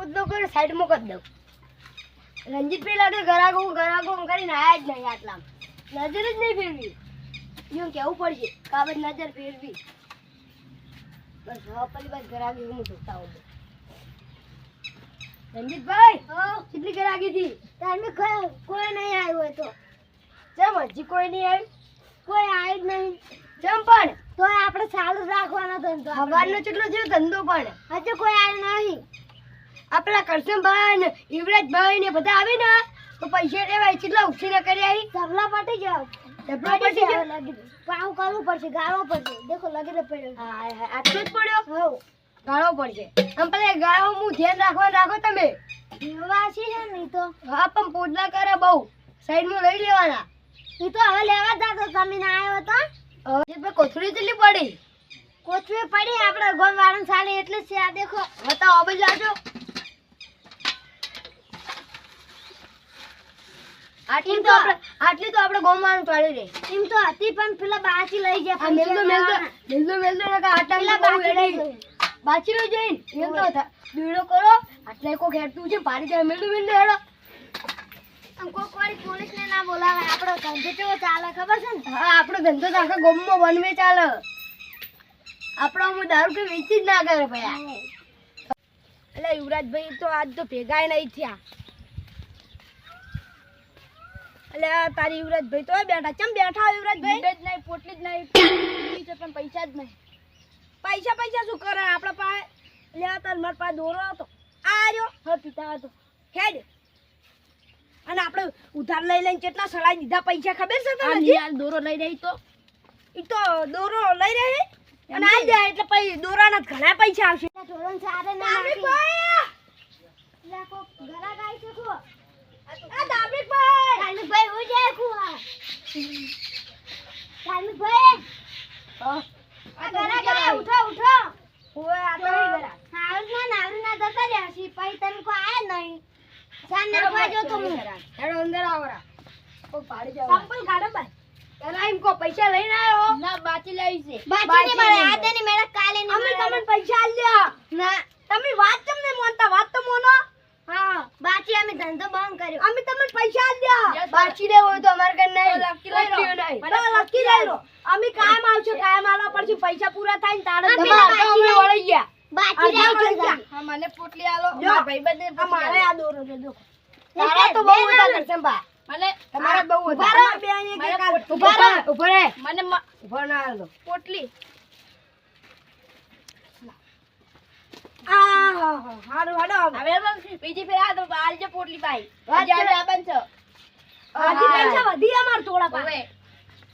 પોતનો કરી સાઈડમાં કરી દઉં. રંજીત પેલા તો ગરાગો ગરાગો કરીને આયા જ નહીં આટલા નજર જ નહીં ફેરવી. એવું કેવું પડશે? કાબજ નજર ફેરવી? બસ હવે પેલી બાદ ગરાગી હું જોતા હોઉં. રંજીતભાઈ કેટલી ગરાગી હતી? ટાઈમે કોઈ નહીં આવ્યું હોય તો. ચમ હજી કોઈ નહીં આવ્યું. કોઈ આવ્યું જ નહીં. ચમ પણ તો આપણે ચાલુ રાખવાનો ધંધો. હવાનો કેટલો જેવો ધંધો પણ. હજુ કોઈ આવ્યો નહીં. આપણા કરશનભાઈ ને યુવરાજભાઈ ને બધા આવે ને તો પૈસા લેવાય કેટલા ઉછીને કરી આવી. ધબલા પાટી જાવ ધબલા પટી જાવ પાવ કરવું પડશે ગાળો પડશે. દેખો લગી પડ્યો. હા હા આટલો જ પડ્યો? હવ. ગાળો પડશે. આમ પેલા ગાળો હું ધ્યાન રાખવા રાખો તમે. વાસી છે નહીં તો. હા પણ પોદલા કરે બહુ. સાઈડમાં લઈ લેવાના. એ તો હવે લેવા જાતો. તમે ના આવ્યો તો? હવે કોથળી કેટલી પડી? કોથળી પડી આપણે ગોમ વાળન સાડી એટલે જ છે. આ દેખો. બતાવો હવે જાજો આટલી તો આપણે આટલી તો આપણે ગોમ ચાલી રહી. એમ તો હતી પણ પેલા બાચી લઈ જાય આ મેલદો મેલ તો મેલ તો આટલા બાચી લઈ બાચી લઈ જઈને એમ તો બીડો કરો. આટલે કો ખેડતું છે પાડી દે મેલદો મેલદો હેડો. આમ કોક વાળી પોલીસ ને ના બોલાવે આપણો ધંધો કેવો ચાલે ખબર છે ને? હા આપણો ધંધો તો આખા ગોમમાં વનવે ચાલે. આપણો હું દારૂ કે વેચી જ ના કરે ભાઈ એટલે યુવરાજભાઈ તો આજ તો ભેગાય નહીં થયા. એટલે તારી યુવરાજભાઈ તો બેઠા. ચમ બેઠા યુવરાજભાઈ જ નહીં પોટલી જ નહીં છે પણ પૈસા જ નહીં. પૈસા પૈસા શું કરે આપણા પાસે? લે તાર મારા પાસે દોરો હતો. આ રહ્યો. હવે પિતા હતો. હેડ. અને આપણે ઉધાર લઈ લઈને કેટલા સડાઈ દીધા? પૈસા ખબર છે તને? યાર દોરો લઈ રહી તો? ઈ તો દોરો લઈ રહી. અને આ જાય એટલે પછી દોરાના ઘણા પૈસા આવશે. ધોરણ સારે ના નાખી કો ઘરા ગાઈ છે કો આ દામિક ભાઈ દામિક ભાઈ હું જાય કુ આ દામિક ભાઈ આ ઘરા ગાય ઉઠો ઉઠો ઓય આ તો ઘરા નાવર ના નાવર ના જતા રહ્યા છે પછી તને કો આયા નહીં સાન નાખવા જો તો હું હેડો અંદર આવરા કો પાડી જાવ સંપલ કાઢો ભાઈ પેલા એમ કો પૈસા લઈને આવ્યો ના બાકી લાવી છે. બાકી ને મારે આજે ને મેરા કાલે ને અમે તમને પૈસા આલ્યા ના. તમે વાત કેમ નહીં માનતા વાત તો મોનો. હા બાકી અમે ધંધો બંધ કર્યો. અમે તમને પૈસા આલ્યા બાકી હોય તો અમાર ઘર નહીં. લકી લઈ નહીં. તો લકી લઈ લો અમે કાયમ આવશું કાયમ આલવા પડશે. પૈસા પૂરા થાય ને તારે અમે વળી ગયા. બાકી રે હા મને પોટલી આલો. મારા ભાઈબંધને મારે આ દોરો જો તારા તો બહુ હતા કરસંબા મને તમારા બહુ કે કાલ ઊભા રહો. ઊભા રહે. મને ઊભા ના આવો પોટલી. હારું હાડો હવે બીજી ફેર આ તો આલજે પોટલી ભાઈ. હજી આ બંધ છે. હજી પૈસા વધી અમાર થોડા પાસે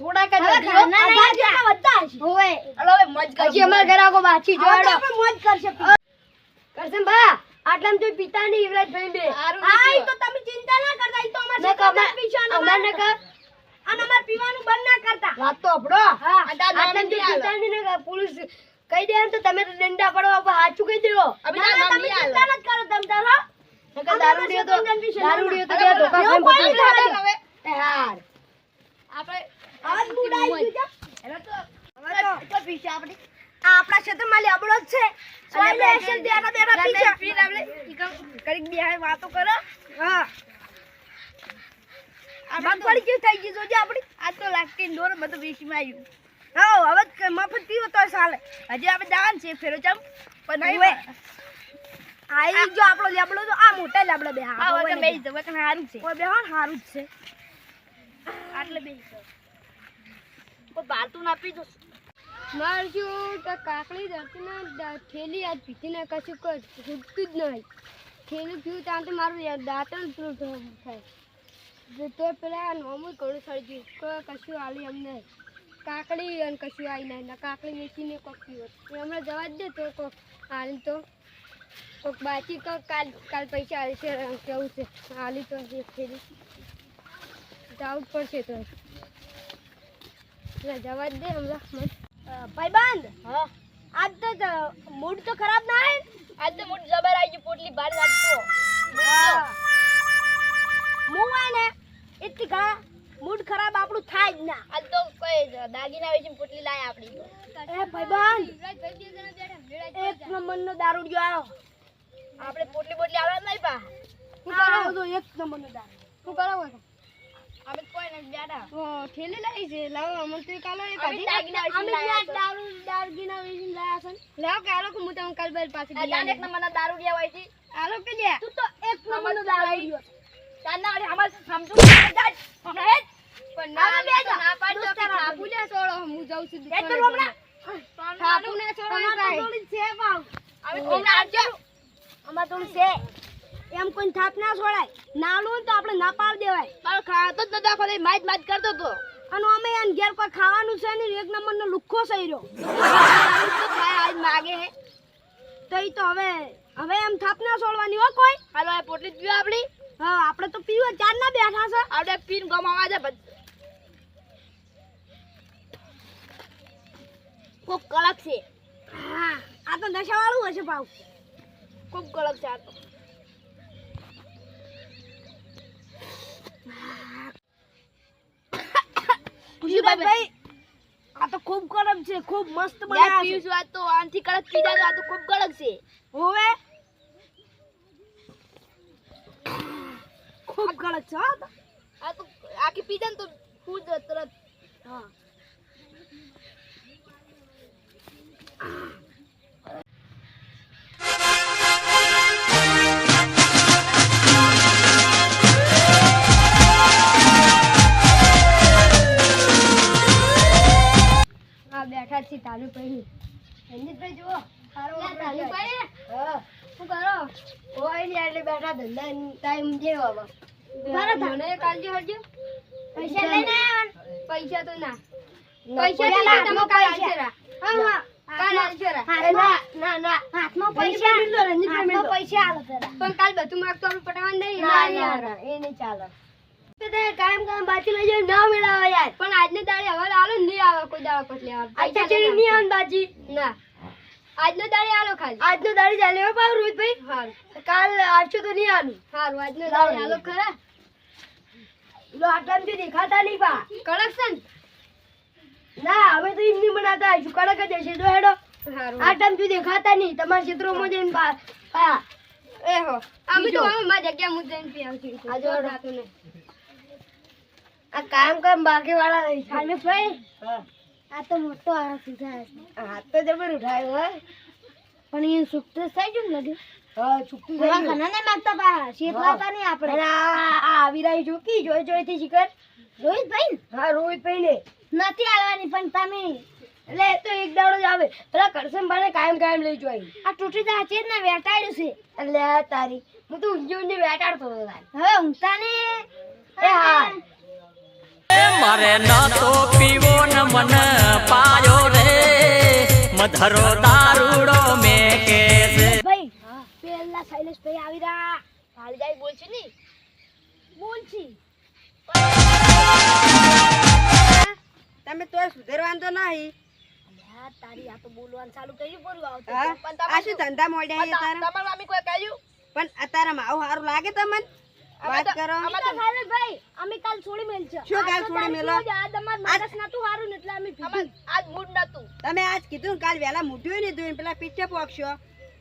થોડા કદ વધ્યો આધાર જેટલા વધતા હશે. હોવે. અલો હવે મોજ કર. અમાર ઘર આગો બાચી જો આપણે મોજ કરશે. કરશે બા? આટલામ તો પિતા ને ભાઈ બે. હા તો તમે ચિંતા ના કરતા ઈ તો અમાર શેતામાં પીછાનો અમાર ન કર અને અમાર પીવાનું બંધ ના કરતા. વાત તો આપણો. હા. આ આટલામ ચિંતા ની ને પોલીસ કહી દે એમ તો તમે તો દંડા પડવા પર હાચું કહી દેવો. અમે તમે ચિંતા ન કરો તમ તારો નકર દારૂડિયો તો દારૂડિયો તો કે ધોકા ખાઈને બધું હવે હાર. આપણે આજ મૂડ ગયું છે. એટલે તો હવે તો પીછા આપણે. આપણા ક્ષેત્રમાં લેબડો જ છે. સોય લેશન બેઠા બેઠા પીછા. ફીર આપણે કરી. બે વાતો કરો. હા. પડી ગયું થઈ ગયું જોજે આપણી. આ તો લાગતી દોર બધું વેચીમાં આવ્યું હા હવે મફત પીવો તો ચાલે. હજી આપણે જવાનું છે ફેરો ચમ. પણ નહીં આઈ જો આપણો લેબડો તો આ મોટા લેબડો બે હા હવે બે જવા કે હારું છે. કોઈ બે હા હારું જ છે. આટલે બે કોઈ બાલતું ના પી દો મારશું તો કાકડી ધરતી ને થેલી આજ પીતી ને કશું કર છૂટતું જ નહીં. થેલી પીવું ત્યાં તો મારું દાંતણ પેલું થાય. તો પેલા નોમું ઘણું સળગ્યું કોઈ કશું આલી અમને. કાકડી અને કશું આવી નહીં. ના કાકડી વેચીને કોક પીવો એ હમણાં જવા જ દે તો કોક હાલ તો. કોક બાકી તો કાલ કાલ પૈસા આલી છે કેવું છે. હાલી તો એક જવું જ પડશે તો. જવા જ દે હમણાં. ભાઈ બંધ? હા. આજ તો મૂડ તો ખરાબ ના આજ તો મૂડ જબર આવી ગયું પોટલી બહાર નાખતો ઘણા મૂડ ખરાબ આપણું થાય જ ના. આ તો કોઈ દાગીના વેચીને પોટલી લાય આપણી. એ ભાઈબંધ એક નંબરનો દારૂડિયો આવ્યો આપણે પોટલી બોટલી આવડે નહીં પા હું કરો? તો એક નંબરનો દારૂ. શું કરાવો તો અમે કોઈ નહીં બેઠા ઓ ઠેલી લઈ છે. લાવો અમર તો કાલો એ અમે કાઢી દાગીના અમે ત્યાં દારૂ દાગીના વેચીને લાયા છે લાવો કે આલો કે હું તમને કાલ બાર પાસે જાને એક નંબરનો દારૂ ગયા હોય છે. આલો કે લ્યા? તું તો એક નંબરનો દારૂ લઈ અમારે સમજો હમણાં હેડ પણ ના, ના બે જા. ના પાડતો કે દોસ્તાર થાપુ છોડો હું જાઉં છું હેડ દુકાને હમણાં. થાપુ ને છોડો આવજો. અમાર છે. એમ કોઈ થાપ ના છોડાય. નાલું તો આપણે ના પાડ દેવાય. મારો ખાતો જ નતો દી માજ માજ કરતો તો અને અમે એમ ઘેર પર ખાવાનું છે ને એક નંબરનો લુખ્ખો રહ્યો આજ માગે હે. તો ઈ તો હવે હવે એમ થાપ ના છોડવાની હો કોઈ. હાલો આ પોટલી જ આપડી હા આપણે તો પીવા ચાર ના બેઠા છે. આપણે પીન ગમાવા છે ખૂબ કડક છે. હા આ તો નશા વાળું હશે ભાવ. ખૂબ કડક છે આ તો. ખુશીભાઈ ભાઈ આ તો ખૂબ કડક છે ખૂબ મસ્ત બનાવ્યા છે. આ તો આનથી કડક પીધા તો આ તો ખૂબ કડક છે. હોવે ખૂબ કડક છે. આ તો આખી પી જાય ને તો ખુદ તરત હા ટાઈમ જેવો મને કાલજો હરજો પૈસા લઈને પૈસા તો ના. પૈસા તો ના તમે કાલ આવશે રા. હા હા. કાલ આવશે ના ના ના. હાથમાં પૈસા મિલો રંજીતભાઈ મિલો પૈસા આલો જરા પણ કાલ બધું માગતો આપણે પટાવવાનું નહીં ના યાર એ નહીં ચાલે. કાયમ કાયમ બાજી લઈ જાય ના મેળાવે યાર. પણ આજને દાડે હવે આલો નહીં આવે કોઈ દાડો પછી આવે અચ્છા નહીં આવે બાજી. ના. આજનો દાડી આલો ખાલી. આજનો દાડી ચાલે હો પાવ રોહિતભાઈ. હારું. કાલ આવશો તો નહીં આલું. હારું આજનો દાડી આલો ખરા. લો આટલા થી દેખાતા નહીં પા. કડક છે ને? હવે તો એમની બનાતા આવીશું. કડક જ હશે. તો હેડો. આ ટાઈમથી દેખાતા નહીં. તમારા ક્ષેત્રોમાં જઈને પા હા હો. અમે તો મારી જગ્યા મુજ જઈને પી આવશું આ જો રાતું ને આ કામ કામ બાકી વાળા રહી છે. હાલે ભાઈ. આ તો મોટો આરસ ઉઠાય હાથ તો જબર ઉઠાયો હોય. પણ એ સુખ થઈ ગયું લગે હા છુટ્ટી થઈ ગયું. ઘણા ને માગતા પા શેતલાતા નહીં આપણે. આ આવી રહી જોકી જોઈ જોઈ થી શિકર રોહિત ભાઈ હા રોહિતભાઈ ને નથી આવવાની પણ તમે. એટલે એ તો એક દાડો જ આવે. પેલા કરસમ બાને કાયમ કાયમ લઈ જોઈ આ તૂટી તો છે ને વેટાડ્યું છે. એટલે તારી. હું તો ઊંઘી ઊંઘી વેટાડતો હતો હવે ઊંઘતા ને એ હા. મારે ન તો પીવો ન મન પાયો રે. મધરો દારૂડો મે કે છે. ભાઈ પેલા શૈલેષ ભાઈ આવી રહ્યા. હાલ જાય બોલ છે ની બોલ છે તમે તોય સુધરવાનું તો નહીં તારી આ તો બોલવાનું ચાલુ કર્યું બોલું આવતું પણ તમારે આ શું ધંધા મોડ્યા છે તારા? તમારું આમી કોઈ કહ્યું? પણ અત્યારે માવ સારું લાગે તમને? વાત કરો. અમે તો ભાઈ અમે કાલ છોડી મેલ છે શું કાલ છોડી મેલો? આ તમાર માણસ નતું હારું એટલે અમે અમાર આજ મૂડ નતું. તમે આજ કીધું કાલ વેલા મૂઢ્યું ને ધોઈને પેલા પીઠે પોકશો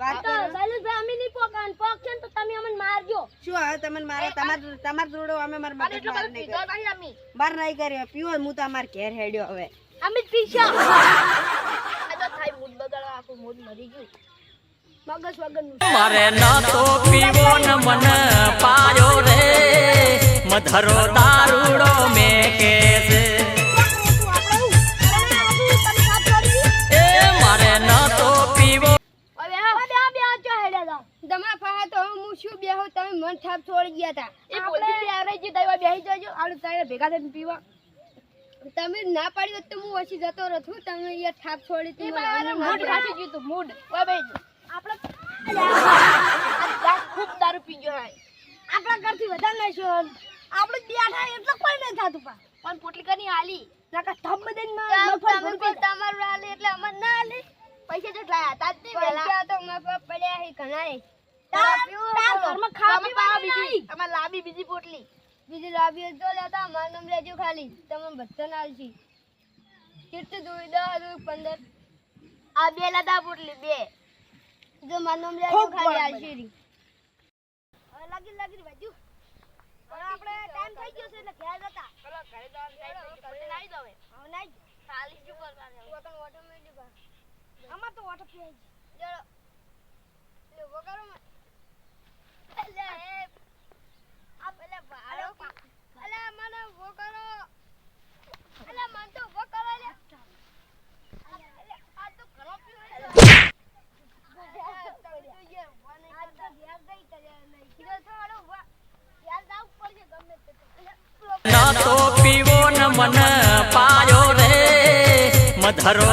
વાત કરો. સાલુસ ભાઈ અમે નહીં પોકાન પોકશે તો તમે અમને મારજો. શું હવે તમને મારે? તમાર તમાર જોડો અમે માર મગજ એટલો માર બધો પીધો નહીં અમે. માર નહીં કર્યો. પીવો હું તમાર ઘેર હેડ્યો હવે. અમે જ પીશા. આ તો થાય મૂડ બગાડવા આખું મૂડ મરી ગયું. મગજ વગરનું. મારે ન તો પીવો ન મન પાયો રે. મધરો દારૂડો મે કે છે. એ મારે ન તો પીવો. હવે હા તમારા પાસે તો હું શું બેહો? તમે મન ઠાપ છોડી ગયા હતા એ બોલતી હતી જે દવા બેહી જજો. આલુ તારે ભેગા થઈને પીવા. તમે ના પાડી હોત તો હું ઓછી જતો રહું તમે અહીંયા ઠાપ છોડી એ હતી. મારે મૂડ મૂડ ખાસી ગયું તું મૂડ. ઓ બેહી આપણે ખૂબ દારૂ પી ગયો હાય આપણા ઘરથી વધારે નશો આપણે બેઠા એટલે કોઈ નહીં થતું પા પણ પોટલી હાલી. નકા તમારું હાલે એટલે અમાર ના હાલે. પૈસા જેટલા તા પૈસા તો પડ્યા બીજી લાંબી પોટલી તો લેતા મારું નામ લેજો ખાલી. તમે બધા ના આલશી કેટલું દસ પંદર. આ બે લાદા પોટલી બે. જો મારું નામ લેજો ખાલી આશીરી હવે લાગી લાગી બાજુ હવે આપણે ટાઈમ થઈ ગયો છે એટલે ઘેર જતા. ચલો ઘરે જવાનું ટાઈમ થઈ ગયો હવે નાઈ દો હવે હવે નાઈ ખાલી શું કરવાનું? ઓટોમેટિક આમાં તો ઓટો પી ચલો લે વગર એટલે એ આ પેલે ભાડો અલે મને ઊભો કરો અલે મને તો ઊભો કરો લે આ તો ઘણો પીવો છે આ તો ઘેર ગઈ કર્યા નહીં કીધું થોડો ઊભા ઘેર જવું પડશે ગમે તે ન તો પીવો ન મન પાયો રે. મધરો